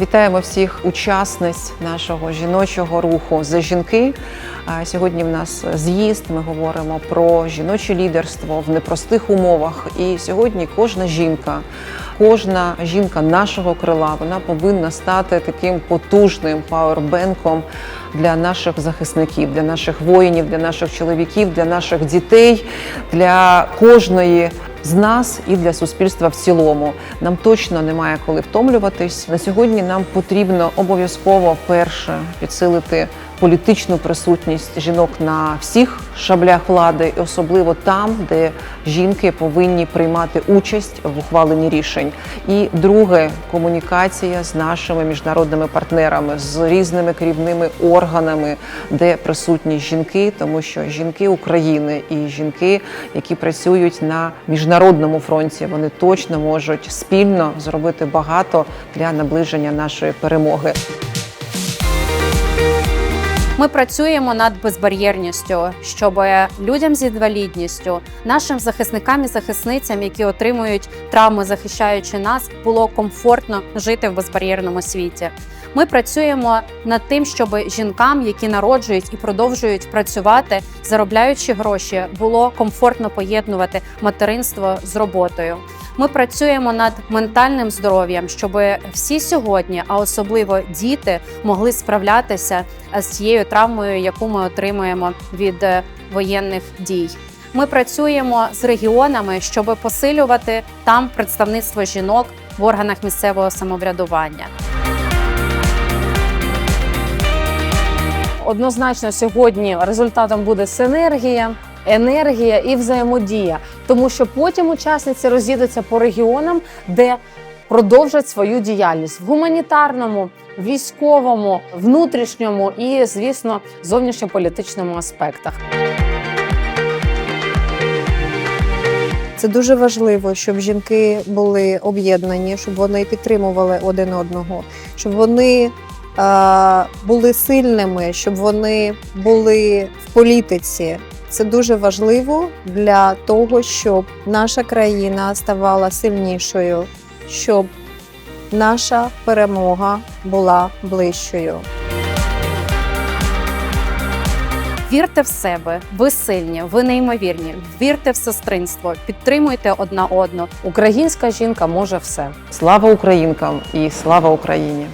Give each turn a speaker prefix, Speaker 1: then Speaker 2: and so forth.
Speaker 1: Вітаємо всіх учасниць нашого жіночого руху за жінки. Сьогодні в нас з'їзд. Ми говоримо про жіноче лідерство в непростих умовах. І сьогодні кожна жінка, кожна жінка нашого крила, вона повинна стати таким потужним пауербенком для наших захисників, для наших воїнів, для наших чоловіків, для наших дітей, для кожної з нас і для суспільства в цілому. Нам точно немає коли втомлюватись. На сьогодні нам потрібно обов'язково перше підсилити політичну присутність жінок на всіх шаблях влади, і особливо там, де жінки повинні приймати участь в ухваленні рішень. І друге комунікація з нашими міжнародними партнерами, з різними керівними органами, де присутні жінки, тому що жінки України і жінки, які працюють на міжнародному фронті, вони точно можуть спільно зробити багато для наближення нашої перемоги.
Speaker 2: Ми працюємо над безбар'єрністю, щоб людям з інвалідністю, нашим захисникам і захисницям, які отримують травми, захищаючи нас, було комфортно жити в безбар'єрному світі. Ми працюємо над тим, щоб жінкам, які народжують і продовжують працювати, заробляючи гроші, було комфортно поєднувати материнство з роботою. Ми працюємо над ментальним здоров'ям, щоб всі сьогодні, а особливо діти, могли справлятися з цією травмою, яку ми отримуємо від е, воєнних дій. Ми працюємо з регіонами, щоб посилювати там представництво жінок в органах місцевого самоврядування.
Speaker 3: Однозначно сьогодні результатом буде синергія, енергія і взаємодія, тому що потім учасниці роз'їдуться по регіонам, де продовжать свою діяльність в гуманітарному, військовому, внутрішньому і, звісно, зовнішньополітичному аспектах.
Speaker 4: Це дуже важливо, щоб жінки були об'єднані, щоб вони підтримували один одного, щоб вони були сильними, щоб вони були в політиці. Це дуже важливо для того, щоб наша країна ставала сильнішою, щоб наша перемога була ближчою.
Speaker 2: Вірте в себе, ви сильні, ви неймовірні. Вірте в сестринство, підтримуйте одна одну.
Speaker 3: Українська жінка може все.
Speaker 1: Слава українкам і слава Україні!